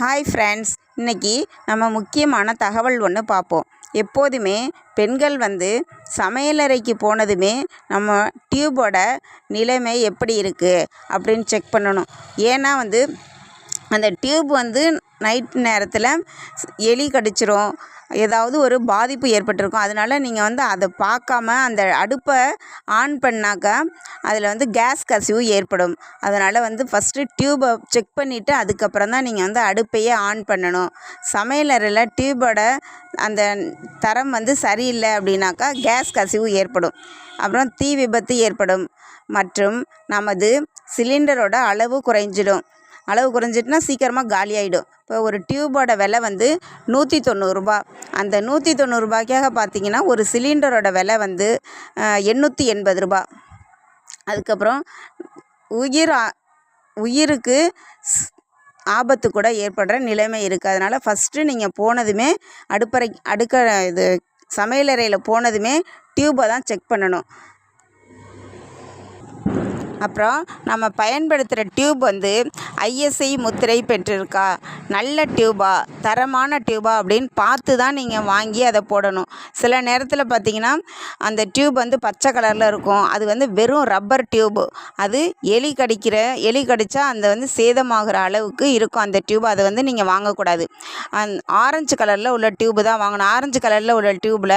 Hi friends இன்றைக்கி நம்ம முக்கியமான தகவல் ஒன்று பார்ப்போம். எப்போதுமே பெண்கள் வந்து சமையலறைக்கு போனதுமே நம்ம டியூபோட நிலைமை எப்படி இருக்குது அப்படின்னு செக் பண்ணணும். ஏன்னா வந்து அந்த டியூப் வந்து நைட் நேரத்தில் எலி கடிச்சிரும். ஏதாவது ஒரு பாதிப்பு ஏற்பட்டிருக்கும். அதனால நீங்கள் வந்து அதை பார்க்காம அந்த அடுப்பை ஆன் பண்ணாக்கா அதில் வந்து கேஸ் கசிவு ஏற்படும். அதனால் வந்து ஃபஸ்ட்டு டியூபை செக் பண்ணிவிட்டு அதுக்கப்புறம் தான் நீங்கள் வந்து அடுப்பையே ஆன் பண்ணணும். சமையலறையில் டியூபோட அந்த தரம் வந்து சரியில்லை அப்படின்னாக்கா கேஸ் கசிவு ஏற்படும். அப்புறம் தீ விபத்து ஏற்படும். மற்றும் நமது சிலிண்டரோட அளவு குறைஞ்சிடும். அளவு குறைஞ்சிட்டுனா சீக்கிரமாக காலி ஆகிடும் இப்போ ஒரு டியூபோட விலை வந்து நூற்றி தொண்ணூறுரூபா அந்த நூற்றி தொண்ணூறுரூபாய்க்காக பார்த்தீங்கன்னா ஒரு சிலிண்டரோட விலை வந்து எண்ணூற்றி எண்பது ரூபா. அதுக்கப்புறம் உயிர் ஆ உயிருக்கு ஸ்- ஆபத்து கூட ஏற்படுற நிலைமை இருக்குது அதனால் ஃபஸ்ட்டு நீங்கள் போனதுமே அடுப்பறை அடுக்க இது சமையலறையில் போனதுமே டியூப்பை தான் செக் பண்ணணும். அப்புறம் நம்ம பயன்படுத்துகிற டியூப் வந்து ஐஎஸ்ஐ முத்திரை பெற்றிருக்கா. நல்ல டியூபா தரமான டியூபா அப்படின்னு பார்த்து தான் நீங்கள் வாங்கி அதை போடணும். சில நேரத்தில் பார்த்தீங்கன்னா அந்த டியூப் வந்து பச்சை கலரில் இருக்கும். அது வந்து வெறும் ரப்பர் டியூப். அது எலி கடிக்கிற எலி கடித்தா அந்த வந்து சேதமாகிற அளவுக்கு இருக்கும் அந்த டியூப். அதை வந்து நீங்கள் வாங்கக்கூடாது. அந் ஆரஞ்சு கலரில் உள்ள டியூப் தான் வாங்கணும். ஆரஞ்சு கலரில் உள்ள டியூப்பில்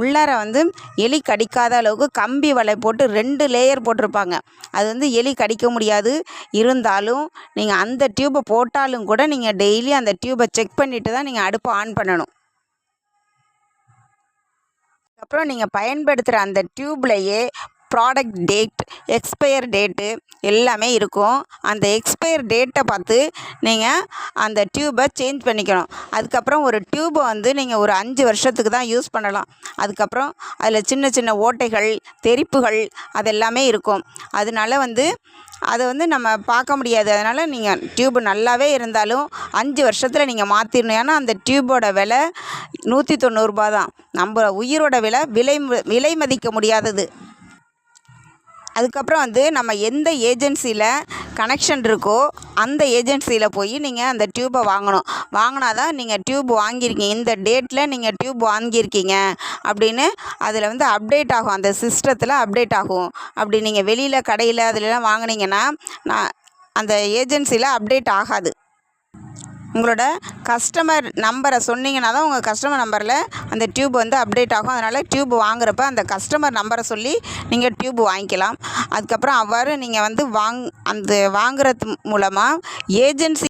உள்ளார வந்து எலி கடிக்காத அளவுக்கு கம்பி வலை போட்டு ரெண்டு லேயர் போட்டிருப்பாங்க. அது வந்து எலி கடிக்க முடியாது. இருந்தாலும் நீங்கள் அந்த டியூப்பை போட்டாலும் கூட நீங்கள் டெய்லி அந்த டியூப்பை செக் பண்ணிவிட்டு தான் நீங்கள் அடுப்பை ஆன் பண்ணணும். அப்புறம் நீங்கள் பயன்படுத்துகிற அந்த டியூப்லையே ப்ராடக்ட் டேட் எக்ஸ்பயர் டேட்டு எல்லாமே இருக்கும். அந்த எக்ஸ்பயர் டேட்டை பார்த்து நீங்கள் அந்த டியூப்பை சேஞ்ச் பண்ணிக்கணும். அதுக்கப்புறம் ஒரு டியூப்பை வந்து நீங்கள் ஒரு அஞ்சு வருஷத்துக்கு தான் யூஸ் பண்ணலாம். அதுக்கப்புறம் அதில் சின்ன சின்ன ஓட்டைகள் தெறிப்புகள் அதெல்லாமே இருக்கும். அதனால வந்து அதை வந்து நம்ம பார்க்க முடியாது. அதனால் நீங்கள் டியூப் நல்லாவே இருந்தாலும் அஞ்சு வருஷத்தில் நீங்கள் மாற்றிடணும் ஏன்னா அந்த டியூபோட விலை நூற்றி தொண்ணூறுரூபா தான். நம்ம உயிரோட விலை விலை விலை மதிக்க முடியாதது. அதுக்கப்புறம் வந்து நம்ம எந்த ஏஜென்சியில் கனெக்ஷன் இருக்கோ அந்த ஏஜென்சியில் போய் நீங்கள் அந்த டியூப்பை வாங்கணும். வாங்கினா தான் நீங்கள் டியூப் வாங்கியிருக்கீங்க இந்த டேட்டில் நீங்கள் டியூப் வாங்கியிருக்கீங்க. அப்படின்னு அதில் வந்து அப்டேட் ஆகும். அந்த சிஸ்டத்தில் அப்டேட் ஆகும். அப்படி நீங்கள் வெளியில் கடையில் அதிலலாம் வாங்குனீங்கன்னா நான் அந்த ஏஜென்சியில் அப்டேட் ஆகாது. உங்களோட கஸ்டமர் நம்பரை சொன்னீங்கன்னா தான் உங்கள் கஸ்டமர் நம்பரில் அந்த டியூப் வந்து அப்டேட் ஆகும். அதனால் டியூப் வாங்குறப்ப அந்த கஸ்டமர் நம்பரை சொல்லி நீங்கள் டியூப் வாங்கிக்கலாம். அதுக்கப்புறம் அவ்வாறு நீங்கள் வந்து வாங் அந்த வாங்குறது மூலமாக ஏஜென்சி